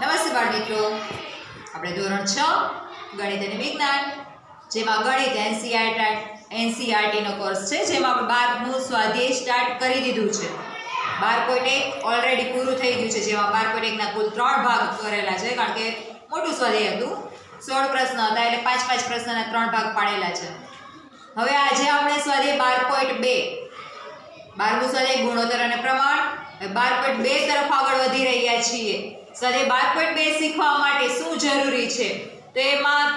નમસ્તે બાળ મિત્રો આપણે ધોરણ છ, ગણિત અને વિજ્ઞાન, જેમાં ગણિત, એનસીઆર એનસીઆરટીનો કોર્સ છે, જેમાં આપણે બારનું સ્વાધ્યાય સ્ટાર્ટ કરી દીધું છે. બાર પોઈન્ટ એક ઓલરેડી પૂરું થઈ ગયું છે, જેમાં બાર પોઈન્ટ એકના કુલ ત્રણ ભાગ કરેલા છે, કારણ કે મોટું સ્વાધ્યાય હતું. સોળ પ્રશ્ન હતા, એટલે પાંચ પાંચ પ્રશ્નના ત્રણ ભાગ પાડેલા છે. હવે આજે આપણે સ્વાધ્યાય બાર પોઈન્ટ બે. બારમું સ્વાધ્યાય ગુણોત્તર અને પ્રમાણ. બાર પોઈન્ટ બે તરફ આગળ વધી રહ્યા છીએ. સ્વાધ્યાય બાર પોઈન્ટ બે શીખવા માટે શું જરૂરી છે? તો એમાં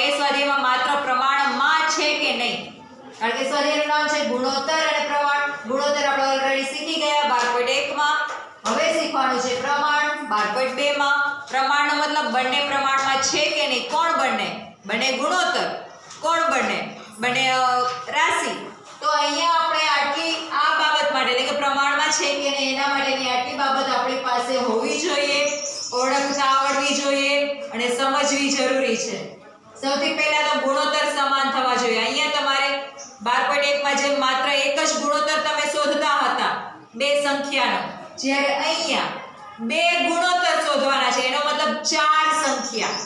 એ સ્વાધ્યાયમાં માત્ર પ્રમાણમાં છે કે નહીં? કારણ કે સ્વાધ્યાયનું નામ છે ગુણોત્તર અને પ્રમાણ, ગુણોત્તર આપણે ઓલરેડી શીખી ગયા બાર પોઈન્ટ એકમાં. હવે શીખવાનું છે પ્રમાણ બાર પોઈન્ટ બેમાં. પ્રમાણનો મતલબ બંને પ્રમાણમાં છે કે નહીં? કોણ બંને? બંને ગુણોત્તર. કોણ બંને? બંને રાશિ. તો અહીંયા આપણે આટલી આ માટે એટલે કે પ્રમાણમાં છે કે નહીં, એના માટેની આટલી બાબત આપણી પાસે હોવી જોઈએ ઓળખતા આવડવી જોઈએ અને સમજવી જરૂરી છે. સૌથી પહેલા તો ગુણોત્તર સમાન થવા જોઈએ. અહીંયા તમારે બાર પોઈન્ટ એકમાં જેમ માત્ર એક જ ગુણોત્તર તમે શોધતા હતા, બે સંખ્યાનો. જ્યારે અહીંયા બે ગુણોત્તર શોધવાના છે, એનો મતલબ ચાર સંખ્યા.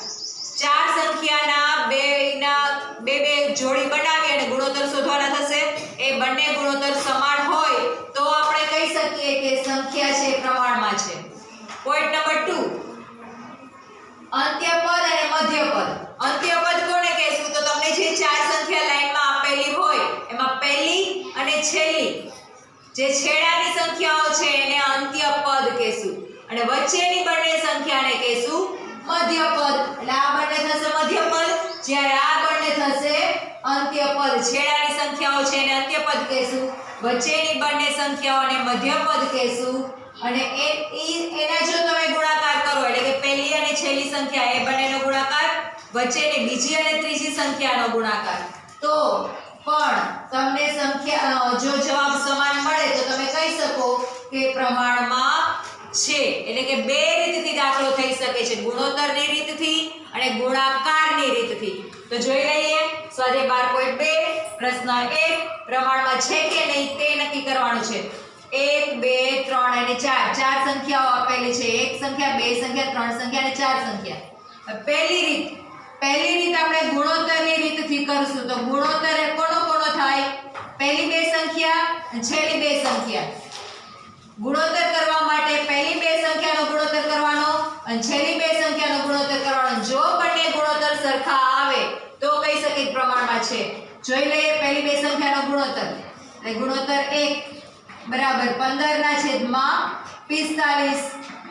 ચાર સંખ્યાના બેના બે બે જોડી બનાવી અને ગુણોત્તર શોધવાના થશે. એ બંને ગુણોત્તર સમાન હોય તો આપણે કહી શકીએ કે સંખ્યા છે પ્રમાણમાં છે. પોઈન્ટ નંબર 2 અંત્યપદ અને મધ્યપદ. અંત્યપદ કોને કહેશું? તો તમને જે ચાર સંખ્યા લાઈનમાં આપેલી હોય, એમાં પહેલી અને છેલ્લી. જે છેડાની સંખ્યાઓ છે, એને અંત્યપદ કહેશું. અને વચ્ચેની બંને સંખ્યાને કહેશું મધ્યપદ. એટલે આ બંને થશે મધ્યપદ. જ્યારે આ બંને થશે અંત્યપદ. છેડાની સંખ્યાઓ છે એને અંત્યપદ કહેશું. વચ્ચેની બંને સંખ્યાઓને મધ્યપદ કહેશું. અને એ એના જો તમે ગુણાકાર કરો, એટલે કે પહેલી અને છેલ્લી સંખ્યા, એ બંનેનો ગુણાકાર, વચ્ચેની બીજી અને ત્રીજી સંખ્યાનો ગુણાકાર. તો પણ તમને સંખ્યા જો જવાબ સમાન મળે, તો તમે કહી શકો કે પ્રમાણમાં છે. એટલે કે બે રીતથી દાખલો થઈ શકે છે. ગુણોત્તરની રીતથી અને ગુણાકારની રીતથી. તો જોઈ લઈએ. સ્વાધ્યાય બાર પોઈન્ટ બે, પ્રશ્ન એક, પ્રમાણમાં છે કે નહીં તે નક્કી કરવાનું છે. એક, બે, ત્રણ અને ચાર. ચાર સંખ્યાઓ આપેલી છે. એક સંખ્યા, બે સંખ્યા, ત્રણ સંખ્યા અને ચાર સંખ્યા. પહેલી રીત પહેલી રીત આપણે ગુણોત્તરની રીતથી કરશું. તો ગુણોત્તર એ કોનો કોનો થાય? પહેલી બે સંખ્યા અને છેલ્લી બે સંખ્યા. ગુણોત્તર કરવા માટે પહેલી બે સંખ્યાનો ગુણોત્તર કરવાનો અને છેલ્લી બે સંખ્યાનો ગુણોત્તર કરવાનો. જો બંને ગુણોત્તર સરખા આવે તો કહી શકીએ કે પ્રમાણમાં છે. જોઈ લઈએ પહેલી બે સંખ્યાનો ગુણોત્તર. એટલે ગુણોત્તર એક, બરાબર, પંદરના છેદમાં પિસ્તાલીસ.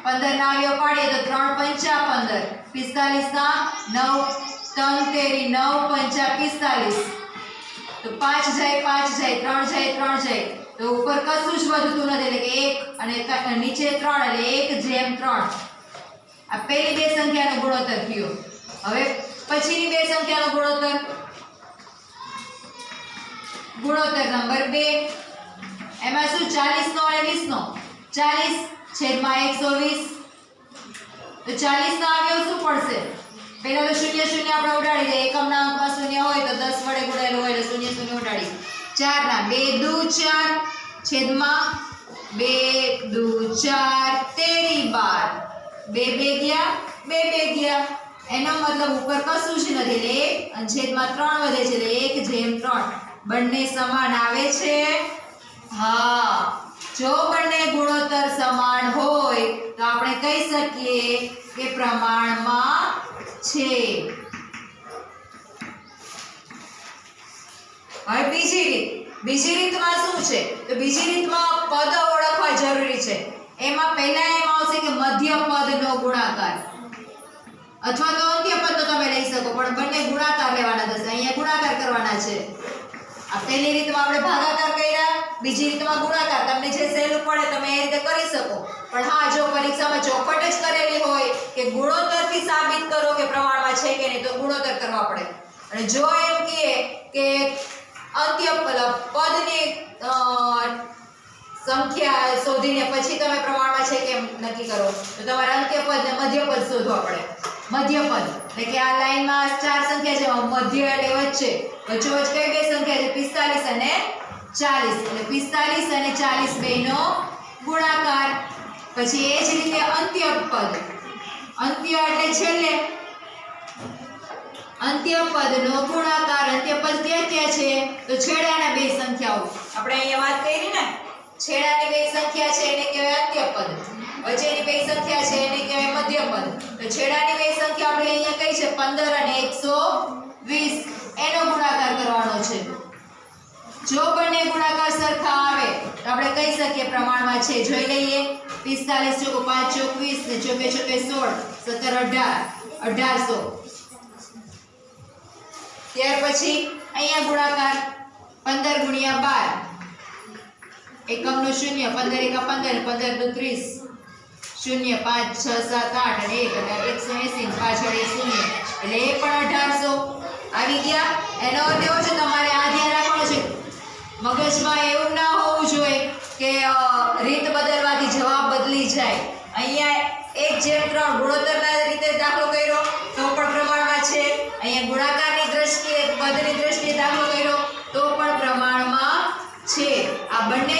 પંદર અવયવ પાડીએ તો ત્રણ પંચા પંદર. પિસ્તાલીસના નવ, ત્રણ તેરી, નવ પંચા પિસ્તાલીસ. તો પાંચ જાય પાંચ જાય, ત્રણ જાય ત્રણ જાય. તો ઉપર કશું જ વધતું નથી, એટલે કે એક અને નીચે ત્રણ, એટલે એક જેમ ત્રણ. આ પહેલી બે સંખ્યાનો ગુણોત્તર થયો. હવે પછીની બે સંખ્યાનો ગુણોત્તર. ગુણોત્તર નંબર બે. એમાં શું? ચાલીસ નો અને વીસ નો? ચાલીસ છેદમાં એકસો વીસ. તો ચાલીસ નો આવ્યો શું પડશે? પહેલા તો શૂન્ય શૂન્ય આપણે ઉડાડી દઈએ. એકમના અંકમાં શૂન્ય હોય તો દસ વડે ગુણેલું હોય એટલે શૂન્ય શૂન્ય ઉડાડી ચાર ના બે દુ ચાર છેદમાં બે દુ ચાર. તેરી બાર. બે બે ગયા બે બે ગયા એનો મતલબ ઉપર કશું જ નથી એટલે એક અને છેદમાં ત્રણ વધે છે એટલે એક જેમ ત્રણ. બંને સમાન આવે છે. હા. જો બંને ગુણોત્તર સમાન હોય, તો આપણે કહી શકીએ કે પ્રમાણમાં છે. હવે બીજી રીત. બીજી રીતમાં શું છે? તો બીજી રીતમાં પદ ઓળખવા જરૂરી છે. એમાં પહેલા એમ આવશે કે મધ્ય પદનો ગુણાકાર. અથવા તો અંત્ય પદ તમે લઈ શકો, પણ બંને ગુણાકાર લેવાના થશે. અહીંયા ગુણાકાર કરવાના છે. આ પહેલી રીતમાં આપણે ભાગાકાર કર્યા, બીજી રીતમાં ગુણાકાર. તમને જે સહેલું પડે તમે એ રીતે કરી શકો. પણ હા, જો પરીક્ષામાં ચોખટ જ કરેલી હોય કે ગુણોત્તરથી સાબિત કરો કે પ્રમાણમાં છે કે નહીં, તો ગુણોત્તર કરવા પડે. અને જો એમ કહે કે અંત્ય પદ, પદની સંખ્યા શોધીને પછી તમે પ્રમાણમાં છે કે નક્કી કરો, તો તમારે અંત્ય પદ ને મધ્યપદ શોધવા પડે. મધ્યપદ. એટલે કે આ લાઈનમાં ચાર સંખ્યા છે મધ્ય એટલે વચ્ચે. વચ્ચોવચ્ચ કઈ બે સંખ્યા છે? પિસ્તાલીસ અને ચાલીસ. એટલે પિસ્તાલીસ અને ચાલીસ બેનો ગુણાકાર. પછી એ જ રીતે અંત્યપદ. અંત્ય એટલે છેલ્લે. અંત્યપદનો ગુણાકાર. અંત્યપદ ક્યાં ક્યાં છે? તો છેડાના બે સંખ્યાઓ. આપણે અહીંયા વાત કરી ને? છેડાની બે સંખ્યા છે, એને કહેવાય અંત્યપદ. વચ્ચેની બે સંખ્યા છે, એને કહેવાય મધ્યપદ. તો છેડાની બે સંખ્યા આપણે અહીંયા કઈ છે? 15 અને 120 એનો ગુણાકાર કરવાનો છે. જો બંને ગુણાકાર સરખા આવે, તો આપણે કહી શકીએ? પ્રમાણમાં છે, જોઈ લઈએ. 45 ચોકો 5 ચોક 20 ને ચોકે ચોકે 16 17 18 1800 ત્યાર પછી અહીંયા ગુણાકાર 15 ગુણ્યા 12 એકમનો શૂન્ય 15 એકા 15 15 દુ 30 શૂન્ય, પાંચ, છ, સાત, આઠ અને એક અને એકસો એસી પાછળ એક શૂન્ય. એટલે એ પણ અઢારસો. આવી ગયા? એનો અર્થ એવો છે, તમારે આ ધ્યાન રાખવાનું છે. મગજમાં એવું ના હોવું જોઈએ કે રીત બદલવાથી જવાબ બદલી જાય. અહીંયા એક જેમ ત્રણ ગુણોત્તરના રીતે દાખલો કર્યો, તો પણ પ્રમાણમાં છે. અહીંયા ગુણાકારની દ્રષ્ટિએ, પદની દ્રષ્ટિએ દાખલો કર્યો, તો પણ પ્રમાણમાં છે. આ બંને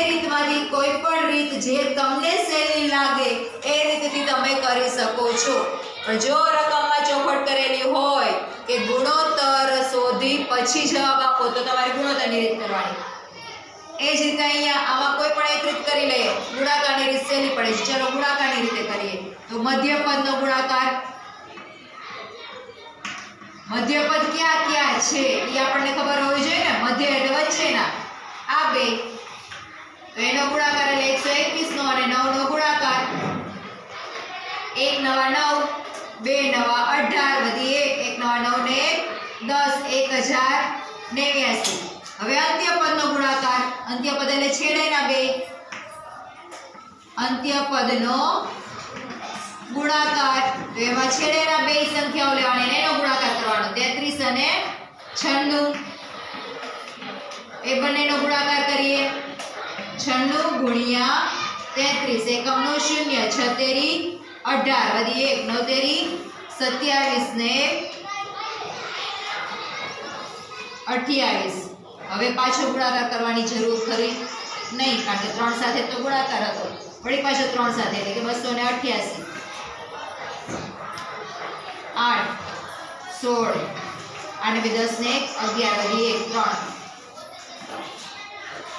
કોઈ પણ રીત જે તમને સહેલી લાગે, એ રીતથી તમે કરી શકો છો. પણ જો રકમમાં ચોખવટ કરેલી હોય કે ગુણોત્તર શોધી પછી જવાબ આપો, તો તમારે ગુણોત્તરની રીત કરવાની. એ જ રીતે અહીંયા આમાં કોઈ પણ એક રીત કરી લઈએ. ગુણાકારની રીત સહેલી પડે છે. ચલો, ગુણાકારની રીતે કરીએ. તો મધ્યપદનો ગુણાકાર. મધ્યપદ ક્યાં ક્યાં છે, એ આપણને ખબર હોવી જોઈએ ને? મધ્ય એટલે વચ્ચેના. આ બે. તો એનો ગુણાકાર એટલે એકસો એકવીસ નો અને નવ નો ગુણાકાર. એક નવા નવ, બે નવા અઢાર, વધી એક એક નવા નવ ને એક, દસ, એક હજાર નેવ્યાસી. હવે અંત્યપદનો ગુણાકાર અંત્યપદ એટલે છેડેના બે. અંત્યપદનો ગુણાકાર. તો એમાં છેડેના બે સંખ્યાઓ લેવાની એનો ગુણાકાર કરવાનો. તેત્રીસ અને છન્નું. એ બંનેનો ગુણાકાર કરીએ. છન્નું ગુણ્યા તેત્રીસ. એકમનો શૂન્ય છતેરી અઢાર. વધી એક, નવતેરી, સત્યાવીસ ને અઠ્યાવીસ. હવે પાછો ગુણાકાર કરવાની જરૂર ખરી નહીં, કારણ કે ત્રણ સાથે તો ગુણાકાર હતો. વળી પાછો ત્રણ સાથે, એટલે કે બસો ને અઠ્યાસી. આઠ, સોળ. આઠ બે દસ ને એક, અગિયાર વધી એક, ત્રણ.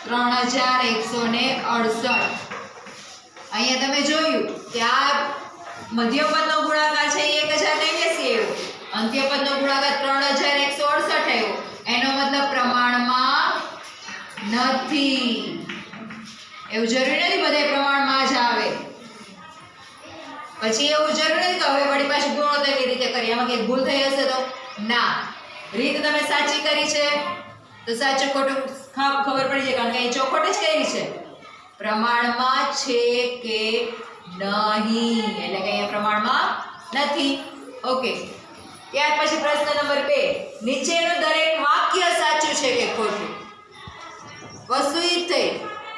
ત્રણ હજાર એકસો ને અડસઠ. અહીંયા તમે જોયું કે આ મધ્યપદનો ગુણાકાર છે, એક હજાર નેવ્યાસી આવ્યો અંત્યપદનો ગુણાકાર ત્રણ હજાર એકસો અડસઠ આવ્યો. એનો મતલબ પ્રમાણમાં નથી. એવું જરૂરી નથી બધે પ્રમાણમાં જ આવે. પછી એવું જરૂરી નથી કે હવે વળી પાછી ગુણોત્તરની રીતે કરીએ. આમાં કંઈ ભૂલ થઈ હશે તો? ના. રીત તમે સાચી કરી છે, તો સાચું ખોટું ખબર પડી જાય કારણ કે અહીં ચોખવટ જ કઈ છે? પ્રમાણમાં છે કે નહીં. એટલે કે અહીંયા પ્રમાણમાં નથી. ઓકે ત્યાર પછી પ્રશ્ન નંબર બે. નીચેનું દરેક વાક્ય સાચું છે કે ખોટું? વસ્તુ થઈ.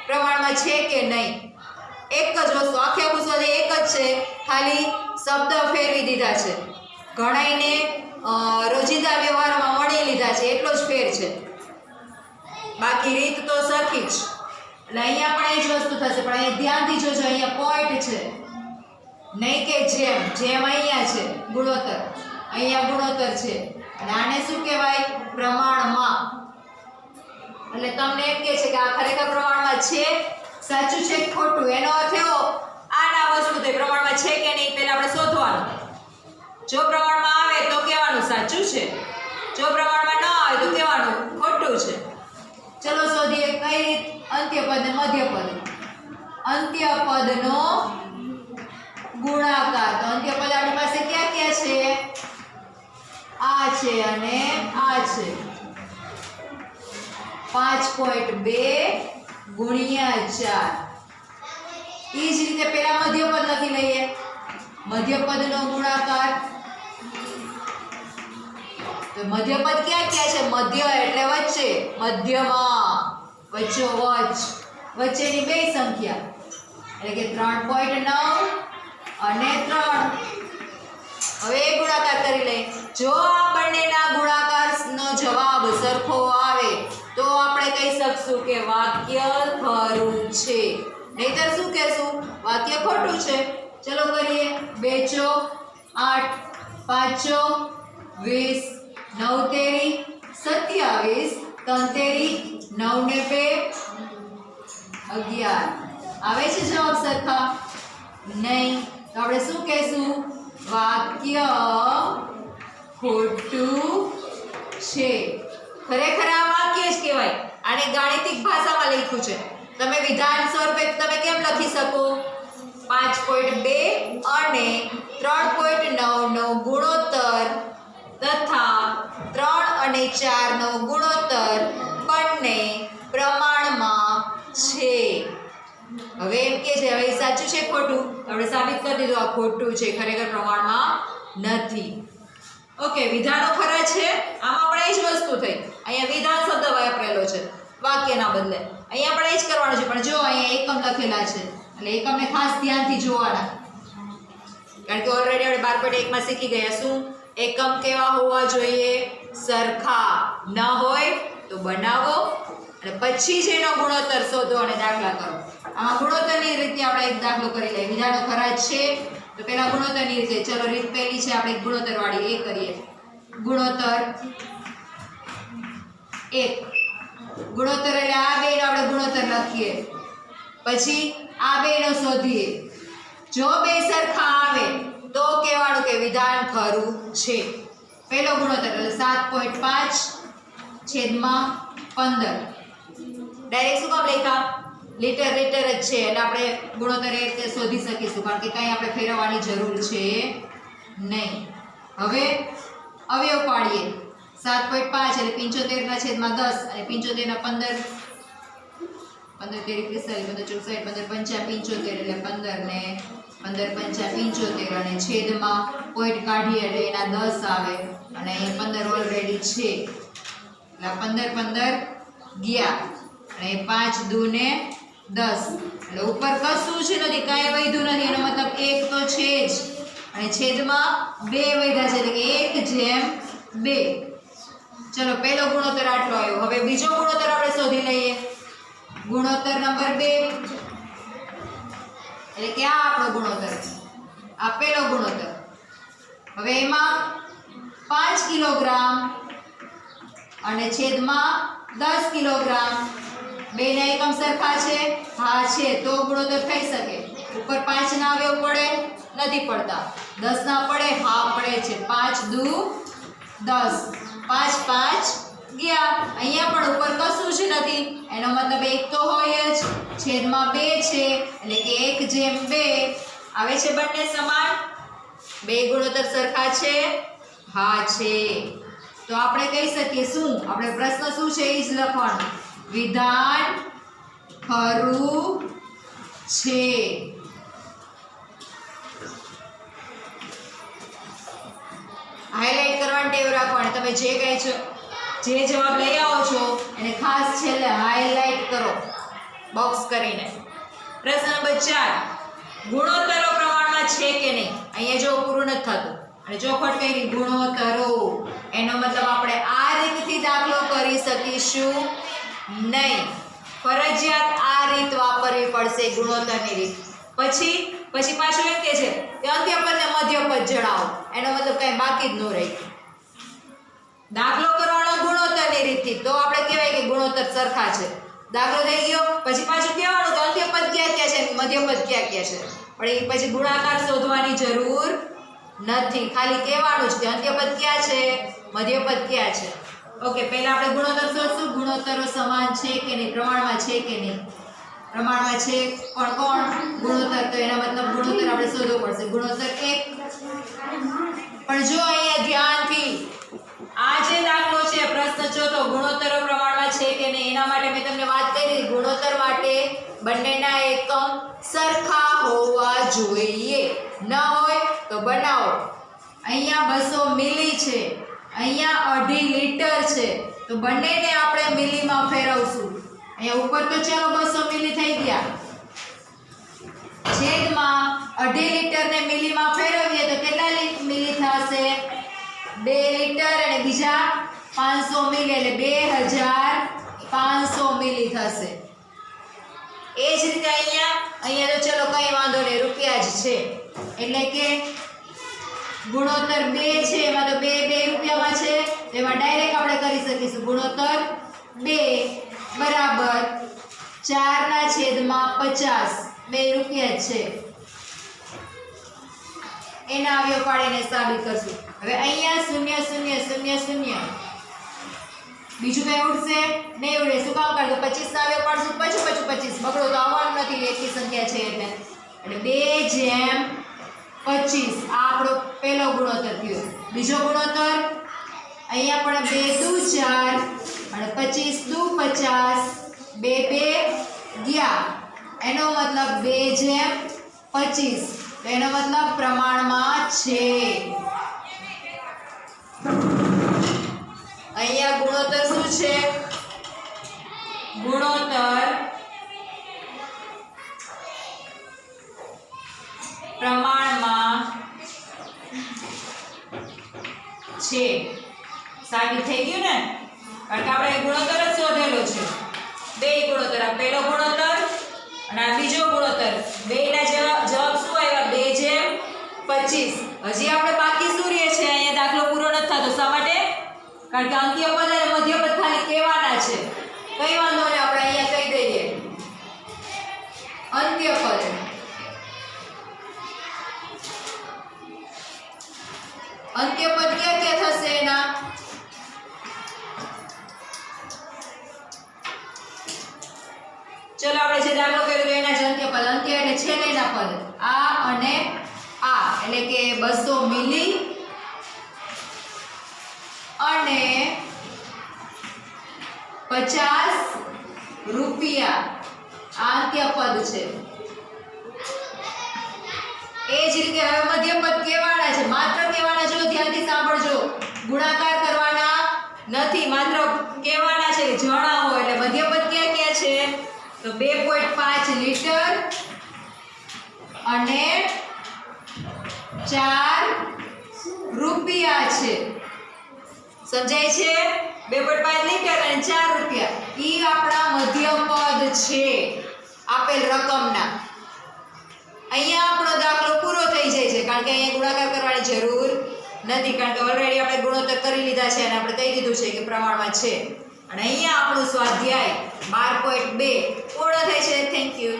પ્રમાણમાં છે કે નહીં? એક જ વસ્તુ. આખે આખું એક જ છે. ખાલી શબ્દ ફેરવી દીધા છે. ઘણાઈને રોજિંદા વ્યવહારમાં વણી લીધા છે. એટલો જ ફેર છે. બાકી રીત તો સરખી જ. એટલે અહીંયા પણ એ જ વસ્તુ થશે, પણ અહીંયા ધ્યાનથી જોજો, અહીંયા પોઈન્ટ છે. નહીં કે જેમ જેમ અહીંયા છે, ગુણોત્તર. અહીંયા ગુણોત્તર છે. અને આને શું કહેવાય? પ્રમાણમાં. એટલે તમને એમ કે છે કે આ ખરેખર પ્રમાણમાં છે? સાચું છે ખોટું? એનો અર્થ એવો, આના વસ્તુ તે પ્રમાણમાં છે કે નહીં, પહેલા આપણે શોધવાનું. જો પ્રમાણમાં આવે તો કહેવાનું સાચું છે. જો પ્રમાણમાં ન આવે તો કહેવાનું ખોટું છે. ચલો શોધીએ કઈ રીત? અંત્યપદ ને મધ્યપદ. અંત્યપદનો ગુણાકાર. તો અંત્યપદ આપણી પાસે ક્યાં ક્યાં છે? આ છે અને આ છે. પાંચ પોઈન્ટ બે ગુણ્યા ચાર. એ જ રીતે પેલા મધ્યપદ લખી લઈએ. મધ્યપદનો ગુણાકાર. મધ્યપદ ક્યાં ક્યાં છે? મધ્ય એટલે વચ્ચે. મધ્યમાં. વચ્ચો વચ વચ્ચેની બે સંખ્યા. એટલે કે ત્રણ પોઈન્ટ નવ અને ત્રણ. હવે એ ગુણાકાર કરી લઈએ. જો આ બંનેના ગુણાકારનો જવાબ સરખો આવે, તો આપણે કહી શકશું કે વાક્ય ખરું છે. નહીતર શું કહેશું? વાક્ય ખોટું છે. ચલો કરીએ. બે ચોક આઠ, પાંચો વીસ નવ તેરી સત્યાવીસ ત્રણ તેરી નવ ને બે, અગિયાર. આવે છે જવાબ સરખા? નહીં. તો આપણે શું કહેશું? વાક્ય ખોટું છે. ખરેખર આ વાક્ય જ કહેવાય. આને ગાણિતિક ભાષામાં લખ્યું છે. તમે વિધાન સ્વરૂપે તમે કેમ લખી શકો? પાંચ પોઈન્ટ બે અને આપણે સાબિત કરી દીધું આ ખોટું છે ખરેખર પ્રમાણમાં નથી. ઓકે વિધાનો ખરા છે. આમાં પણ એ જ વસ્તુ થઈ. અહીંયા વિધાન શબ્દ વાપરેલો છે. વાક્યના બદલે. અહીંયા પણ એ જ કરવાનું છે. પણ જો અહીંયા એકમ લખેલા છે. એટલે એકમને ખાસ ધ્યાનથી જોવાના. કારણ કે ઓલરેડી આપણે બાર એકમાં શીખી ગયા. શું? એકમ કેવા હોવા જોઈએ? સરખા. ન હોય તો બનાવો. અને પછી જ એનો ગુણોત્તર શોધો અને દાખલા કરો. આમાં ગુણોત્તરની રીતે આપણે એક દાખલો કરી લઈએ. વિધાનો ખરા છે. તો પહેલા ગુણોત્તરની રીતે. ચલો, રીત પહેલી છે. આપણે ગુણોત્તર વાળી એ કરીએ. ગુણોત્તર એક. ગુણોત્તર એટલે આ બેનો આપણે ગુણોત્તર લખીએ. પછી આ બેનો શોધીએ. જો બે સરખા આવે, તો કહેવાનું કે વિધાન ખરું છે. પહેલો ગુણોત્તર એટલે સાત પોઈન્ટ પાંચ છેદમાં પંદર. ડાયરેક્ટ શું કામ લખ્યા લીટર લીટર જ છે. એટલે આપણે ગુણોત્તર એ રીતે શોધી શકીશું. કારણ કે કંઈ આપણે ફેરવવાની જરૂર છે નહીં. હવે, અવયવ પાડીએ. સાત પોઈન્ટ પાંચ એટલે પંચોતેરના છેદમાં દસ અને પંચોતેરના પંદર. પંદર તેરી પિસ્તાલીસ પંદર ચોસઠ, પંદર પંચા પંચોતેર એટલે પંદર ને પંદર પંચા પંચોતેર અને છેદમાં પોઈન્ટ કાઢીએ એટલે એના દસ આવે. અને અહીંયા પંદર ઓલરેડી છે. એટલે પંદર પંદર ગયા અને પાંચ દૂને દસ. એટલે ઉપર કશું જ નથી, કાંઈ વૈધું નથી. એનો મતલબ એક તો છે જ. અને છેદમાં બે વૈધા છે, એટલે કે એક જેમ બે. ચલો, પહેલો ગુણોત્તર આટલો આવ્યો. હવે બીજો ગુણોત્તર આપણે શોધી લઈએ. ગુણોત્તર નંબર બે. એટલે કે આ આપણો ગુણોત્તર આ પહેલો ગુણોત્તર. હવે એમાં પાંચ કિલોગ્રામ અને છેદમાં દસ કિલોગ્રામ. બેના એકમ સરખા છે? હા છે. તો ગુણોત્તર થઈ શકે. ઉપર પાંચ ના આવ્યો પડે, નથી પડતા. દસ ના પડે, હા પડે છે. પાંચ દુ દસ. પાંચ પાંચ ગયા. અહીંયા પણ ઉપર કશું જ નથી. એનો મતલબ એક તો હોય જ, છેદમાં બે છે. એટલે કે એક જેમ બે. આવે છે બંને સમાન? બે ગુણોત્તર સરખા છે? હા છે. તો આપણે કહી શકીએ શું? આપણે પ્રશ્ન શું છે એ જ લખવાનું? વિધાન ખરું છે. હાઇલાઇટ કરવાની ટેવ રાખવાની. તમે જે કહે છો, જે જવાબ લઈ આવો છો, એને ખાસ છેલ્લે હાઇલાઇટ કરો. બોક્સ કરીને. પ્રશ્ન નંબર ચાર. ગુણોત્તરો પ્રમાણમાં છે કે નહીં? અહીંયા જો પૂરું નથી થતું. ખોટ કઈ ગુણોત્તરો એનો મતલબ આપણે આ રીતથી દાખલો કરી શકીશું નહીં. ફરજિયાત આ રીત વાપરવી પડશે ગુણોત્તરની રીત. પછી પછી પાછું એમ કે છે કે અંત્યપદ ને મધ્યપદ જણાવો. એનો મતલબ કઈ બાકી જ ન રહી. દાખલો કરવાનો ગુણોત્તરની રીતથી. તો આપણે કહેવાય કે ગુણોત્તર સરખા છે. દાખલો થઈ ગયો, પછી પાછું કહેવાનું કે અંત્યપદ ક્યાં ક્યાં છે મધ્યપદ ક્યાં ક્યાં છે. પણ એ પછી ગુણાકાર શોધવાની જરૂર નથી. ખાલી કહેવાનું જ કે અંત્યપદ ક્યાં છે? મધ્યપદ ક્યાં છે? ઓકે પહેલા આપણે ગુણોત્તર શોધશું. ગુણોત્તરો સમાન છે કે નહીં? પ્રમાણમાં છે કે નહીં? પ્રમાણમાં છે. પણ કોણ? ગુણોત્તર. તો એના મતલબ ગુણોત્તર આપણે શોધવો પડશે. ગુણોત્તર એક. પણ જો અહીંયા ધ્યાનથી આ જે દાખલો છે, પ્રશ્ન ચોથો, ગુણોત્તરો પ્રમાણમાં છે કે નહીં? એના માટે મેં તમને વાત કરી. ગુણોત્તર માટે બંનેના એકમ સરખા હોવા જોઈએ. ન હોય તો બનાવો. અહીંયા બસો મિલી છે. અહીંયા અઢી લીટર છે. તો બંનેને આપણે મિલીમાં ફેરવશું. અહીંયા ઉપર તો ચાલો બસો મિલી થઈ ગયા. છેદમાં અઢી લીટરને મિલીમાં ફેરવીએ તો કેટલા મિલી થશે? બે લીટર અને બીજા પાંચસો મિલી એટલે બે હજાર પાંચસો મિલી થશે. એ જ રીતે અહીંયા અહીંયા તો ચલો કંઈ વાંધો નહીં, રૂપિયા જ છે. એટલે કે ગુણોત્તર બે છે, એમાં તો બે બે રૂપિયામાં છે. એમાં ડાયરેક્ટ આપણે કરી શકીશું. ગુણોત્તર બે બરાબર ચારના છેદમાં પચાસ. બે રૂપિયા છે. એના અવયવ પાડીને સાબિત કરશું. હવે અહીંયા શૂન્ય શૂન્ય શૂન્ય શૂન્ય. બીજું કઈ ઉડશે? નહીં ઉડે. શું કામ કરતો પચીસ અવયવ પાડશું. પછી પછી પચીસ. બગડો તો આવવાનું નથી. એકી સંખ્યા છે એટલે. એટલે બે જેમ પચીસ. આ આપણો પહેલો ગુણોત્તર થયો બીજો ગુણોત્તર? અહીંયા પણ બે દુ ચાર. અને પચીસ દુ પચાસ. બે બે ગયા. એનો મતલબ બે જેમ પચીસ. એનો મતલબ પ્રમાણમાં છે. અહીંયા ગુણોત્તર શું છે? ગુણોત્તર પ્રમાણમાં છે. સાબિત થઈ ગયું ને? કારણ કે આપણે ગુણોત્તર જ શોધેલો છે. બે ગુણોત્તર. આ પહેલો ગુણોત્તર અને આ બીજો ગુણોત્તર. બેના જવાબ જવાબ શું આવ્યા? બે જેમ પચીસ. હજી આપણે બાકી શું રહે છે? અહીંયા દાખલો પૂરો નથી થતો. શા માટે? કારણ કે અંકીય પદ અને મધ્ય પદ ખાલી કહેવાના છે. કઈ વાંધો ને આપણે અહીંયા કહી દઈએ. અંત્ય પદ અંત્ય પદ ક્યાં ક્યાં થશે એના? ચલો, આપણે જે દાખલો કર્યો એના જ અંત્ય પદ. અંત્ય એટલે છેલ્લેના પદ. આ અને આ. એટલે કે બસો મિલી અને પચાસ રૂપિયા. આ અંત્ય પદ છે. એ જ રીતે હવે મધ્યપદ કેવાના છે. માત્ર કેવાના જો ધ્યાનથી સાંભળજો. ગુણાકાર કરવાના નથી. માત્ર કેવાના છે જણાવો એટલે મધ્યપદ ક્યાં ક્યાં છે? તો બે પોઈન્ટ પાંચ લીટર અને ચાર રૂપિયા છે. સમજાય છે? બે પોઈન્ટ પાંચ લીટર અને ચાર રૂપિયા. એ આપણા મધ્યપદ છે. આપેલ રકમના. અહીંયા આપણો દાખલો પૂરો થઈ જાય છે, કારણ કે અહીંયા ગુણાકાર કરવાની જરૂર નથી, કારણ કે ઓલરેડી આપણે ગુણોત્તર કરી લીધા છે અને આપણે કહી દીધું છે કે પ્રમાણમાં છે. અને અહીંયા આપણું સ્વાધ્યાય બાર પોઈન્ટ બે પૂર્ણ થાય છે. Thank you